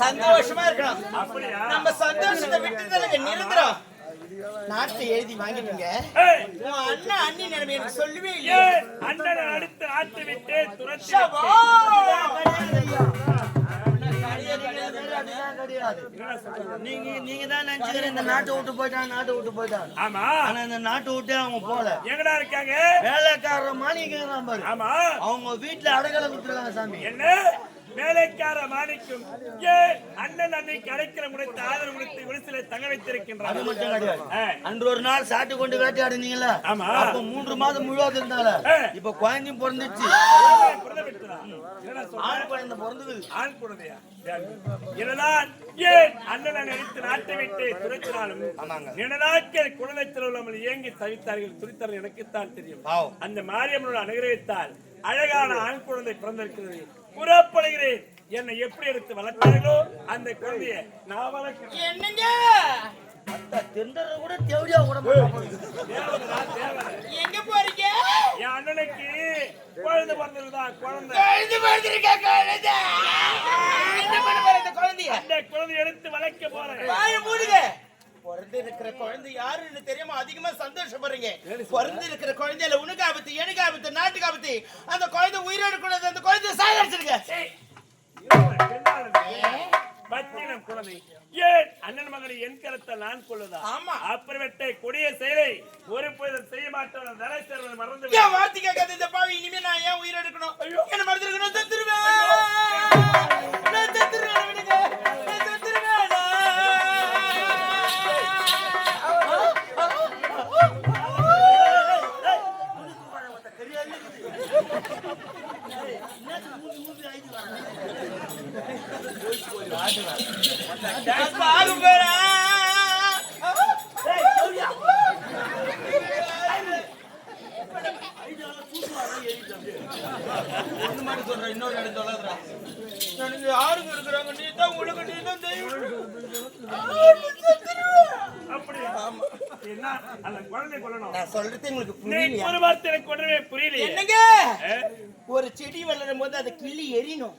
சந்தோஷமா இருக்கணும் அப்படியா நம்ம சந்தோஷத்தை விட்டுதலுங்க நிரந்தரம். நாட்டை எழுதி வாங்கிட்டீங்க. அண்ணன் அண்ணி நிலைமை எனக்கு சொல்லவே இல்லையே. ஏய், அண்ணனை அடித்து ஆட்டு விட்டு ஷபா! நீங்க நீங்க தான் நினைச்சுக்கிற இந்த நாட்டை விட்டு போயிட்டான் நாட்டை விட்டு போயிட்டான். ஆமா. ஆனா இந்த நாட்டை விட்டே அவங்க போல எங்கடா இருக்காங்க? வேலைக்காரர மாணிக்கிறான் பாரு. ஆமா. அவங்க வீட்டுல அடகலை கொடுத்துருக்காங்க சாமி. என்ன? வேலைக்கார மாணிக்கும். அண்ணன் அன்னைக்கு அடைக்கிற முறைத்து ஆதரவு கொடுத்து தங்க அது வைத்திருக்கின்றார் மட்டும் கிடையாது. ஆ. அன்று ஒரு நாள் சாட்டு கொண்டு வேட்டையாடுனீங்களா ஆமா. அப்ப மூன்று மாதம் முழுவதும் இருந்தால. இப்ப குழந்தையும் பிறந்துச்சு? ஆண் குழந்தை பிறந்தது. ஆண் குழந்தையா? இதனால் ஏன் அண்ணனை நினைத்து நாட்டை விட்டு துரைத்தினாலும். நினைநாட்கள் குழந்தை செலவில் இயங்கி தவித்தார்கள் துரித்தார்கள் எனக்குத்தான் தெரியும். அந்த மாரியம்மனோட அனுகிரகத்தால் அழகான ஆண் குழந்தை பிறந்திருக்கிறது. புறப்படுகிறேன். என்னை எப்படி எடுத்து வளர்த்தார்களோ அந்த குழந்தைய நான் வளர்க்கிறேன். என்னங்க? அந்த தெண்டரை கூட தேவடியா கூட. எங்க போறீங்க? என் அண்ணனுக்கு குழந்தை பிறந்ததுதான் குழந்தை. குழந்தை பிறந்திருக்க குழந்தை? என்ன பண்ண போற இந்த குழந்தைய? அந்த குழந்தை எடுத்து வளர்க்க போறேன். வாய மூடுங்க. பிறந்து இருக்கிற குழந்தை யாருன்னு தெரியாம அதிகமா சந்தோஷப்படுறீங்க. பிறந்து இருக்கிற குழந்தையில உனக்கு ஆபத்து எனக்கு ஆபத்து நாட்டுக்கு ஆபத்து அந்த குழந்தை உயிரோடு கூடாது அந்த குழந்தைய சாகடிச்சிருங்க பத்தினம் குழந்தை. ஏன்? அண்ணன் மகனை என் கருத்தை நான் கொள்ளுதா? ஆமா. அப்புறமேட்டை கொடிய செயலை ஒரு பொழுதும் செய்ய மாட்டவன் தலை சேர்வதை மறந்து. ஏன் வார்த்தை கேட்காத இந்த பாவி? இனிமே நான் ஏன் உயிரோடு இருக்கணும்? என்ன மறந்துருக்கணும்? செத்துருவேன்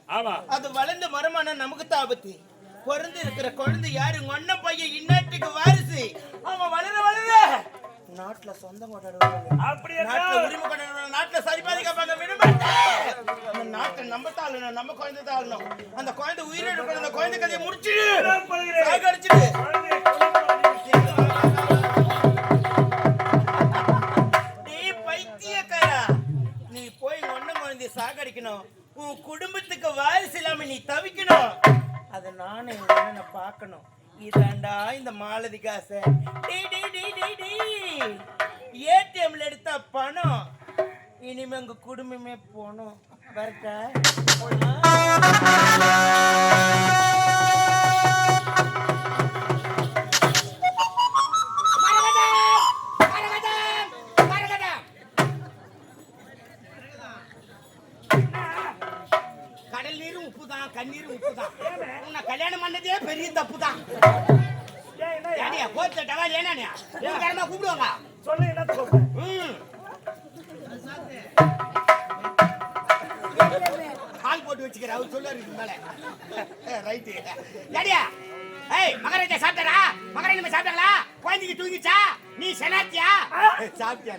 ஆமா. அது வளர்ந்த மரமான நமக்கு தான் ஆபத்து. பிறந்து இருக்கிற குழந்தை யாரு? அண்ணன் பையன் இந்நாட்டுக்கு வாரிசு. அவன் வளர வளர நாட்டுல சொந்தம் கொண்டாடுவாங்க. நாட்டுல உரிமை கொண்டாடுவாங்க. நாட்டுல சரி பாதுகாப்பாங்க விட மாட்டேன் அந்த நாட்டை நம்ம தாழணும் நம்ம குழந்தை தாழணும் அந்த குழந்தை உயிரோடு அந்த குழந்தை கதையை முடிச்சிடு. சாகடிச்சிடு நீ பைத்தியக்காரா. நீ போய் ஒண்ணு குழந்தைய சாகடிக்கணும். உன் குடும்பத்துக்கு வாரிசு இல்லாம நீ தவிக்கணும். அத நானும் எங்க அண்ணனை பார்க்கணும். இதாண்டா இந்த மாலதி காசை. ஏடிஎம்ல எடுத்தா பணம். இனிமே உங்க குடும்பமே போகணும் வரட்டா. குழந்தைக்கு தூங்கிச்சா? நீ செனாத்தியா? சாப்பிட்டியா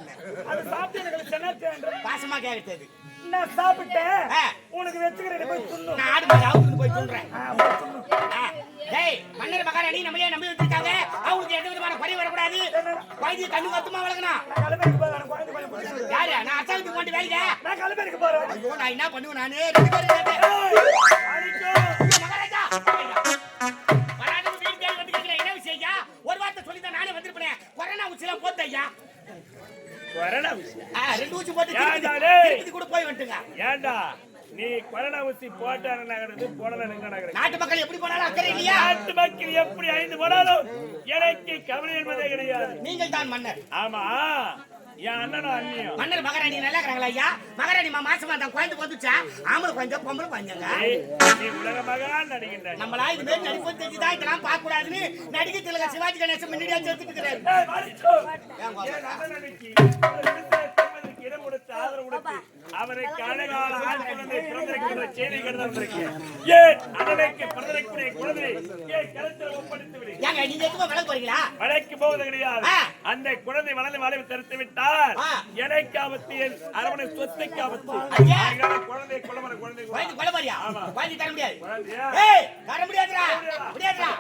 அது சாப்பிட்டு எனக்கு பாசமா கேட்டது. நான் சாப்பிட்டேன். உனக்கு வச்சுக்கிறேன் போய் துண்ணு நான் ஆடு மாதிரி போய் சொல்றேன் டேய் மன்னர் மகாராணி நம்மளே நம்பி வச்சிருக்காங்க. அவங்களுக்கு எந்த விதமான குறை வரக்கூடாது. குழந்தைய கண்ணு கத்துமா வளர்க்கணும். யாரு? நான் அசாலத்துக்கு கொண்டு வேலைங்க நான் கலப்பைக்கு போறேன். ஐயோ நான் என்ன பண்ணுவேன் நானு? மகாராஜா! போட்டு ஐயா. கொரோனா ஆ, ரெண்டு ஊசி போட்டு திருப்பதி- கூட போய் வந்துட்டுங்க. ஏண்டா? நீ கொரோனா ஊசி போட்டா நடக்குது? போடல நடக்குது? நாட்டு மக்கள் எப்படி போனாலும் அக்கறை இல்லையா? நாட்டு மக்கள் எப்படி ஐந்து போனாலும் எனக்கு கவலை என்பதே கிடையாது. நீங்கள் தான் மன்னர். ஆமா. மன்னர் மகாராணி நல்லா இருக்கிறாங்களா ஐயா? மகாராணி மா மாசமா தான் குழந்தை வந்துச்சா ஆம்பளை குழந்தை பொம்பளை குழந்தைங்க நம்மளா இது மாதிரி நடிப்பு தெரிஞ்சுதான் இதெல்லாம் பார்க்க கூடாதுன்னு நடிகை திலக சிவாஜி கணேசன் முன்னாடியா சேர்த்துட்டு இருக்கிறாரு கொடுத்து ஆதரவு கொடுத்து அவருக்கு அழகான ஆண் குழந்தை பிறந்திருக்கின்ற செய்தி கருந்திருக்கேன் ஏன் அண்ணனுக்கு பிறந்திருக்கிற குழந்தை ஏன் கருத்தில் ஒப்படைத்து விடு. ஏங்க நீங்க எதுவும் விளக்கு போறீங்களா? வழக்கு போவது கிடையாது. ஆ. அந்த குழந்தை வளர்ந்து வளைவு தடுத்து விட்டால். எனக்கு ஆபத்து என் அரவணை சொத்துக்கு ஆபத்து ஐயா. அதனால குழந்தை குழம்புற குழந்தை குழந்தை கொலை மாதிரியா ஆமா. குழந்தை தர முடியாது. குழந்தையா? ஏய் தர முடியாதுடா. முடியாதுடா.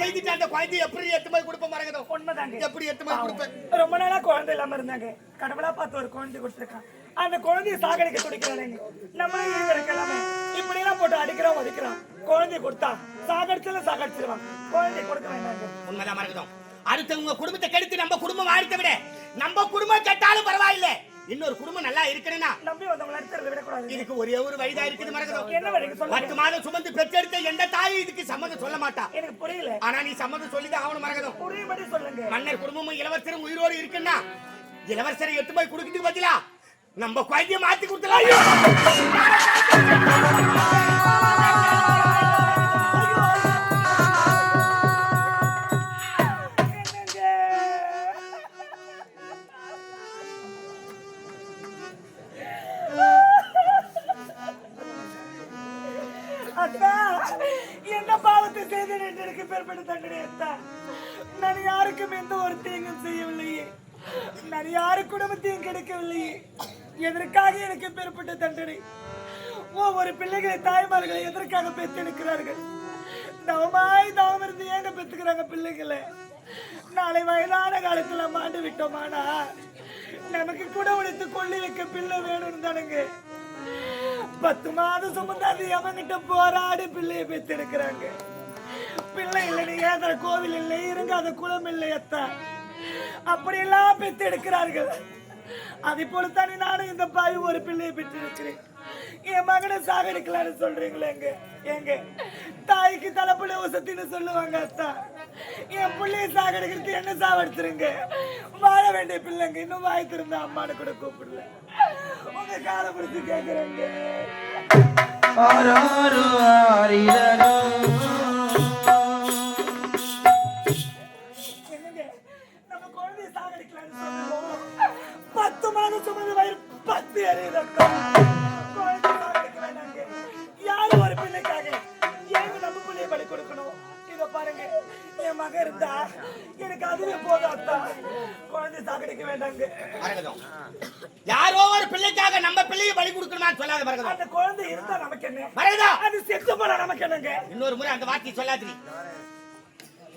செய்துட்டு அந்த குழந்தை எப்படி எட்டு போய் கொடுப்ப மரகதம் உண்மைதாங்க. எப்படி எட்டு போய் கொடுப்பேன். ரொம்ப நாளா குழந்தை இல்லாம இருந்தாங்க. கடவுளா பார்த்து ஒரு குழந்தை கொடுத்துருக்கான். அந்த குழந்தைய சாகடிக்க துடிக்கிறாங்க நம்மளும் இங்க இருக்கலாமே இப்படி எல்லாம் போட்டு அடிக்கிறோம் ஒதுக்கிறோம். குழந்தை கொடுத்தா சாகடிச்சாலும் சாகடிச்சிருவான். குழந்தை கொடுக்க வேண்டாங்க. உண்மைதான் மரகதம் அடுத்தவங்க குடும்பத்தை கெடுத்து நம்ம குடும்பம் வாழ்த்த விட நம்ம குடும்பம் கெட்டாலும் பரவாயில்லை. இன்னொரு குடும்பம் நல்லா இருக்கணும்னா நம்பி வந்தவங்களை விடக்கூடாது. இதுக்கு ஒரே ஒரு வயதா இருக்குது மரகதம் என்ன பத்து மாதம் சுமந்து பெற்றெடுத்த எந்த தாயும் இதுக்கு சம்மதம் சொல்ல மாட்டா? எனக்கு புரியல. ஆனா நீ சம்மதம் சொல்லிதான் ஆகணும் மரகதம் புரியும்படி சொல்லுங்க. மன்னர் குடும்பமும் இளவரசரும் உயிரோடு இருக்குன்னா இளவரசரை எட்டு போய் கொடுக்கிறதுக்கு பதிலா? நம்ம குழந்தைய மாத்தி கொடுத்தலாம் என்ன பாவத்தை செய்தேன் என்று எனக்கு பெறப்பட்ட தண்டனை நான் யாருக்கும் எந்த ஒரு தீங்கும் செய்யவில்லையே. நான் யாரு குடும்பத்தையும் கிடைக்கவில்லையே. எதற்காக எனக்கு பெறப்பட்ட தண்டனை? ஒவ்வொரு பிள்ளைகளை தாய்மார்களை எதற்காக பெற்றெடுக்கிறார்கள்? தவமாய் தவம் இருந்து ஏங்க பெற்றுக்கிறாங்க பிள்ளைகளை? நாளை வயதான காலத்துல மாண்டு விட்டோமானா நமக்கு கூட உடைத்து கொள்ளி வைக்க பிள்ளை வேணும்னு தானுங்க. பத்து மாதம் சுமந்தாது அவங்கிட்ட போராடி பிள்ளைய பெத்தெடுக்கிறாங்க பிள்ளை இல்லை நீ ஏதற கோவில் இல்லை இருங்காத குளம் இல்லை அத்தா. அப்படியெல்லாம் பெத்தெடுக்கிறார்கள் அதை போலத்தானே நானும் இந்த பாய் ஒரு பிள்ளையை பெற்றிருக்கிறேன். என் மகனை சாகடிக்கலாம்னு சொல்றீங்களே எங்க? எங்க? தாய்க்கு தலைப்புல உசத்தின்னு சொல்லுவாங்க அத்தா. என் பிள்ளைய சாகடிக்கிறது என்ன சாவடிச்சிருங்க? வாழ வேண்டிய பிள்ளைங்க இன்னும் வாய் திருந்த அம்மானு கூட கூப்பிடல. உங்க காலை பிடிச்சு ஆராரு ஆரிரரோ. என்னங்க நம்ம குழந்தைய சாகடிக்கலாம்னு பத்து மாதம் சுமந்து வயிறு பத்து எறியுதக்கா மக இருந்தா எனக்கு அதுவே போதும் அத்தா. குழந்தை சாகடிக்க வேண்டாங்க. யாரோ ஒரு பிள்ளைக்காக நம்ம பிள்ளையை பலி கொடுக்கணுமான்னு சொல்லாத மரகதம். அந்த குழந்தை இருந்தா நமக்கு என்ன? மரகதம். அது செத்து போனா நமக்கு என்னங்க? இன்னொரு முறை அந்த வார்த்தையை சொல்லாதிரி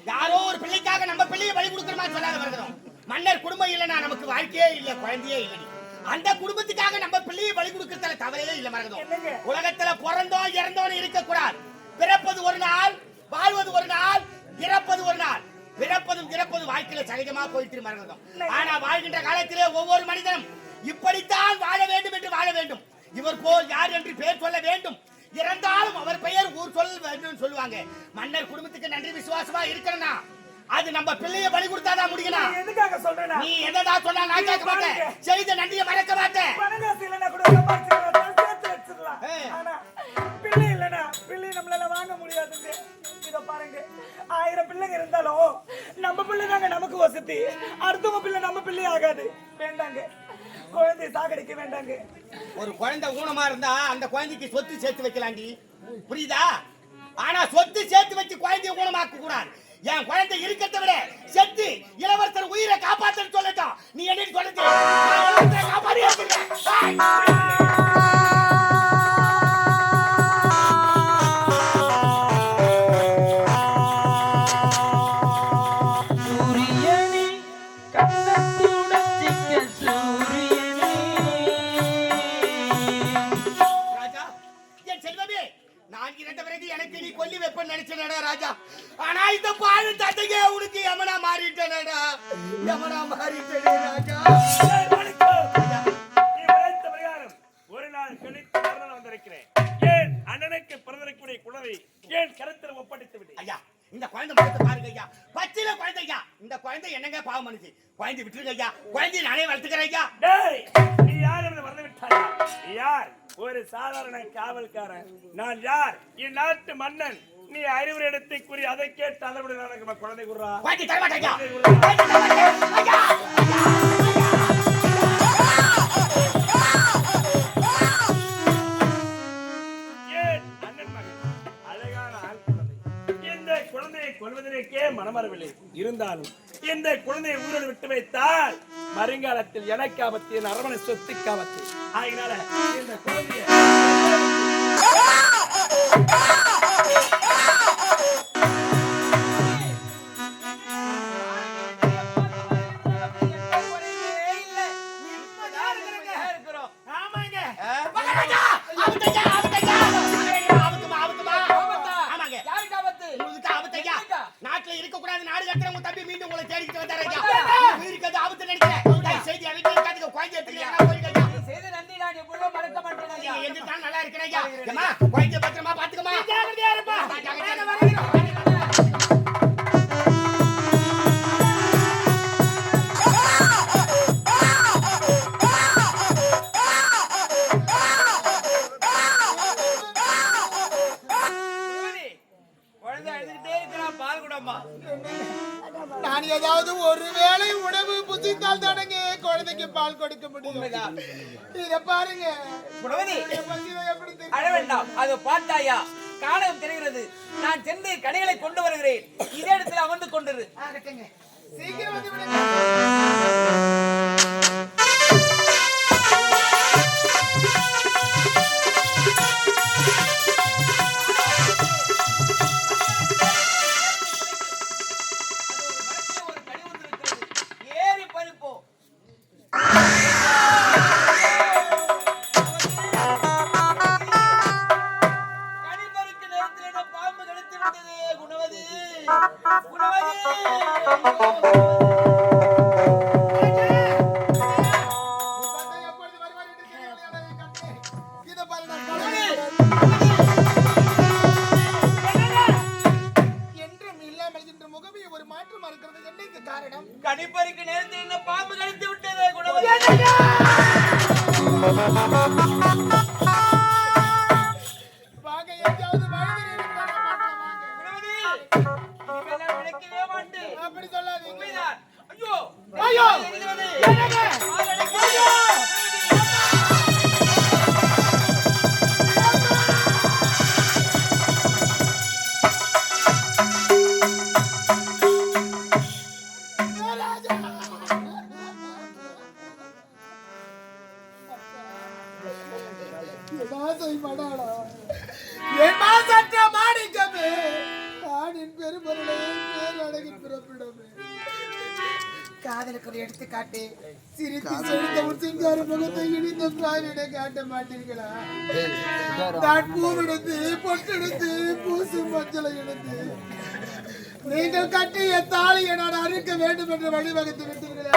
யாரோ ஒரு பிள்ளைக்காக நம்ம பிள்ளையை பலி கொடுக்கணுமா சொல்லாத மரகதம். மன்னர் குடும்பம் இல்லைன்னா நமக்கு வாழ்க்கையே இல்ல குழந்தையே இல்லடி அந்த குடும்பத்துக்காக நம்ம பிள்ளையை பலி கொடுக்கறதுல தவறே இல்ல மரகதம்? உலகத்துல பிறந்தோம் இறந்தோம் இருக்க கூடாது பிறப்பது ஒரு நாள் வாழ்வது ஒரு நாள் இறப்பது ஒரு நாள். பிறப்பதும் இறப்பதும் வாழ்க்கையில சகஜமா போயிட்டு மரகதம் ஆனா வாழ்கின்ற காலத்திலே ஒவ்வொரு மனிதனும் இப்படித்தான் வாழ வேண்டும் என்று வாழ வேண்டும். இவர் போல் யார் என்று பெயர் சொல்ல வேண்டும். இறந்தாலும் அவர் பெயர் ஊர் சொல்ல வேண்டும் சொல்லுவாங்க. மன்னர் குடும்பத்துக்கு நன்றி விசுவாசமா இருக்கணும்னா அது நம்ம பிள்ளைய பலி கொடுத்தாதான் முடியணும் எதுக்காக சொல்றேன்னா? நீ என்னடா சொன்னா நான் கேட்க மாட்டேன். செய்த நன்றியை மறக்க மாட்டேன். இல்லைன்னா கூட சம்பாதிச்சிடலாம். ஆனா, தாங்க முடியாதுங்க. இத பாருங்க, ஆயிரம் பிள்ளைங்க இருந்தாலும் நம்ம பிள்ளை தாங்க நமக்கு வசதி. அடுத்தவங்க பிள்ளை நம்ம பிள்ளை ஆகாது. வேண்டாங்க. குழந்தையை சாகடிக்க வேண்டாங்க. ஒரு குழந்தை ஊனமா இருந்தா அந்த குழந்தைக்கு சொத்து சேர்த்து வைக்கலாண்டி. புரியுதா? ஆனா சொத்து சேர்த்து வச்சு குழந்தைய ஊனமாக்க கூடாது. என் குழந்தை இருக்கிறத விட செத்து இளவரசர் உயிரை காப்பாத்தன்னு சொல்லட்டும் நீ என்ன சொல்லுங்க நினைச்சேனடா ராஜா? ஆனா இந்த பாழு தட்டையே உனக்கு யமனா மாறிட்டேனடா. யமனா மாறிட்டேனே ராஜா. ஒரு நாள் கழித்து வந்திருக்கிறேன். ஏன் அண்ணனுக்கு பிறந்திருக்கக்கூடிய குழந்தை ஏன் கருத்தில் ஒப்படைத்து விட்டேன் ஐயா இந்த குழந்தை முகத்தை பாருங்க ஐயா. பச்சில குழந்தை ஐயா. இந்த குழந்தை என்னங்க பாவம் குழந்தை விட்டுருங்க ஐயா. குழந்தைய நானே வளர்த்துக்கிறேன் ஐயா. டேய் நீ யார் என்று மறந்து விட்டாயா? யார்? ஒரு சாதாரண காவல்காரன். நான் யார்? இந்நாட்டு மன்னன். நீ அறிவுரை இடத்தை கூறி அதை கேட்டு அதனுடைய நடக்கிற குழந்தை கொல்வதற்கே மனமரவில்லை. இருந்தாலும் இந்த குழந்தையை உயிரோடு விட்டு வைத்தால் வருங்காலத்தில் எனக்கு ஆபத்து என் அரவணை சொத்துக்கு ஆபத்து. ஆகினால இந்த குழந்தையை மாட்டேன் நல்லா இருக்கிறேன் ஐயா. பத்திரமா பாத்துக்கமா அதை பார்த்தாயா? காலம் தெரிகிறது. நான் சென்று கடைகளை கொண்டு வருகிறேன். இதே இடத்துல அமர்ந்து கொண்டிரு. சீக்கிரம் வந்து என் மாசற்ற மாணிக்கமே ஆணின் பெருமருளே பேரழகின் பிறப்பிடமே காதலுக்கு ஒரு எடுத்துக்காட்டு சிரித்து செழித்த ஒரு சிங்கார முகத்தை இடிந்த பிராவிட காட்ட மாட்டீர்களா? நான் பூவெடுத்து பொட்டெடுத்து பூசு மஞ்சளை எடுத்து நீங்கள் கட்டிய தாலியை நான் அறுக்க வேண்டும் என்று வழிவகுத்து விட்டீர்களா?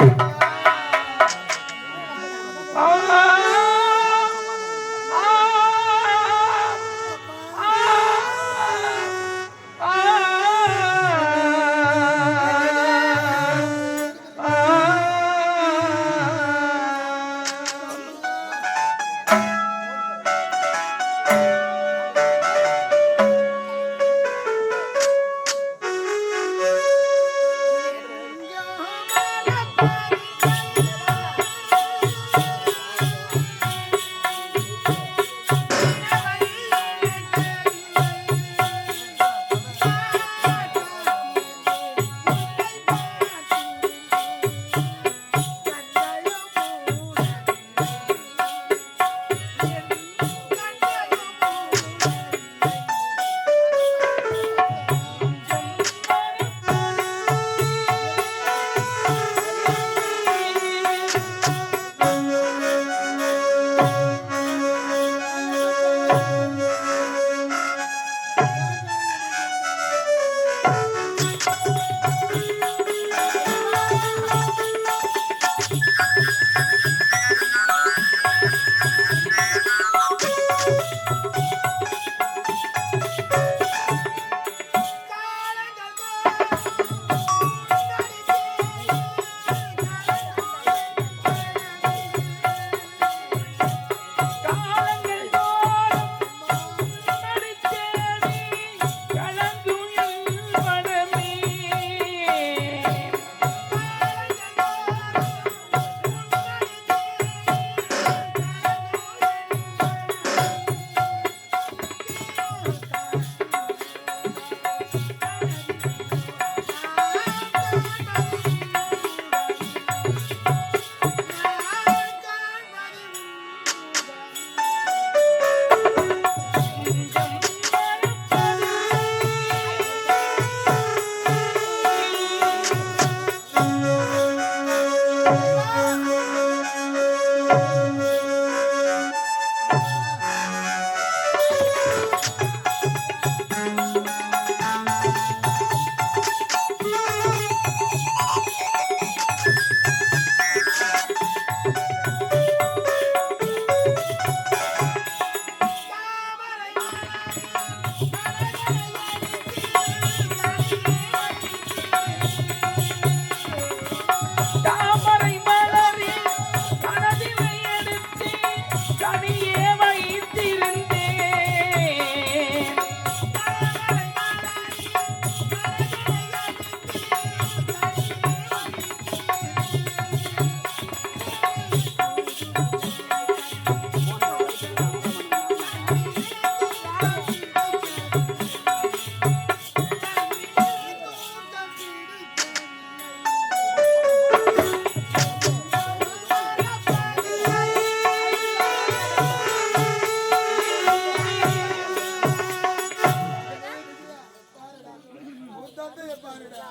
வந்து பாருடா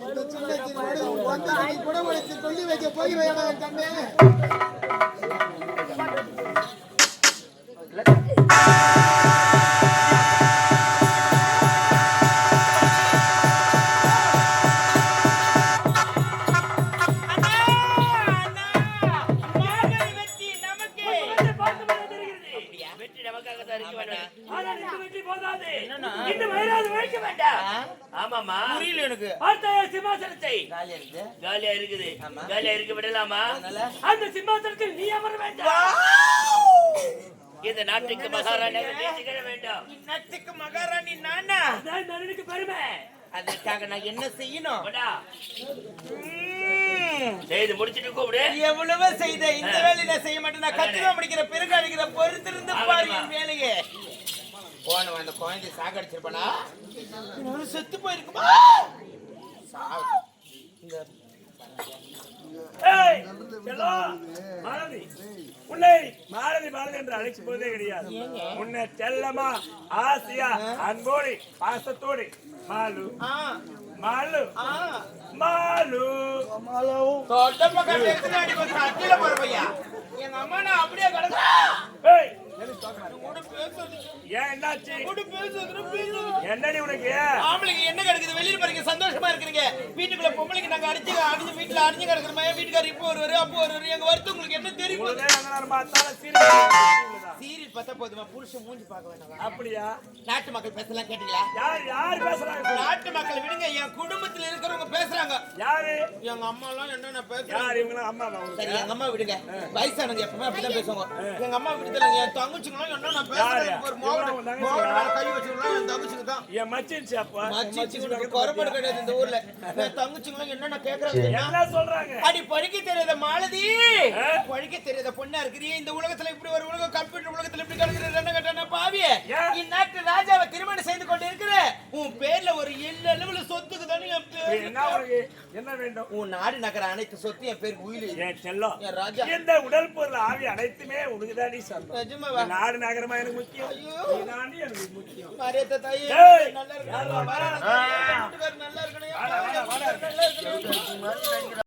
இந்த சின்ன சிறுவனோடு வந்ததை குணமடைத்து சொல்லி வைக்க போகிறேன் கண்ணே. இந்த நாட்டுக்கு மகாராணியாக வேண்டும். மகாராணி நானா? அதான் நலனுக்கு பெருமை. அதற்காக நான் என்ன செய்யணும். செய்து முடிச்சிட்டு கூப்பிடு. எவ்வளவு செய்த இந்த வேலையை நான் செய்ய மாட்டேன். நான் கத்திரிக்கா முடிக்கிற பிறகு அடிக்கிற பொறுத்திருந்து பாரு என் வேலையை. போன அந்த குழந்தை சாகடிச்சிருப்பனா செத்து போயிருக்குமா. இந்த உன்னை மாலதி மாலதி என்று அழைக்கும் போதே கிடையாது. உன்னை செல்லமா ஆசையா அன்போடு பாசத்தோடு. மாலு. ஆ. மாலு. ஆ. மாலு. தொட்ட பக்கம் எடுத்துட்டு அடி வந்து அட்டில போறவையா எங்க அம்மா நான் அப்படியே என்னடி உனக்கு? ஆம்பளைங்க என்ன கிடக்குது? வெளியில பாருங்க சந்தோஷமா இருக்கிறீங்க. வீட்டுக்குள்ள பொம்பளைக்கு நாங்க அடிச்சு அடிச்சு வீட்டுல அடிஞ்சு கிடக்குற மாதிரி வீட்டுக்காரர் இப்போ வருவாரு அப்போ வருவாரு. எங்க வருத்தம் உங்களுக்கு என்ன தெரியும். சீரியல் பார்த்தா போதுமா? புருஷன் மூஞ்சி பார்க்க வேண்டாம் அப்படியா? நாட்டு மக்கள் பேசலாம் கேட்டீங்களா? யார் யார் பேசுறாங்க. நாட்டு மக்கள் விடுங்க என் குடும்பத்துல இருக்கிறவங்க பேசுறாங்க. யாரு? எங்க அம்மா எல்லாம் என்னென்ன பேசுறாங்க? யார் இவங்க அம்மா சரி எங்க அம்மா விடுங்க. வயசானவங்க எப்பவுமே அப்படிதான் பேசுவாங்க. எங்க அம்மா விடுதலைங்க என் தங்கச்சிங்களும் என்னென்ன பேசுறாங்க ஒரு என் மச்சிருச்சு அப்ப மச்சிச்சுங்களுக்கு குறைபாடு கிடையாது இந்த ஊர்ல. தங்கச்சிங்களும் என்னென்ன கேக்குறாங்க சொல்றாங்க? அடி படிக்க தெரியாத மாலதி? படிக்க தெரியாத பொண்ணா இருக்கிறியே. இந்த உலகத்துல இப்படி ஒரு உலகம் கம்ப்யூட்டர் உலகத்துல இப்படி கிடக்குற ரெண்டு கட்டான பாவிய? இந்நாட்டு ராஜாவை திருமணம் செய்து கொண்டு இருக்கிற உன் பேர்ல ஒரு எல்ல அளவுல சொத்துக்கு தானே என்ன உனக்கு? என்ன வேண்டும்? உன் நாடு நகர அனைத்து சொத்து என் பேர் உயிர் என் செல்லம் என் ராஜா. இந்த உடல் பொருள் ஆவி அனைத்துமே உனக்குதாடி சொந்தம் நிஜமாவா? நாடு நகரமா எனக்கு முக்கியம். எனக்கு முக்கியம். மரியத்த தாயே. நல்லா இருக்கணும்.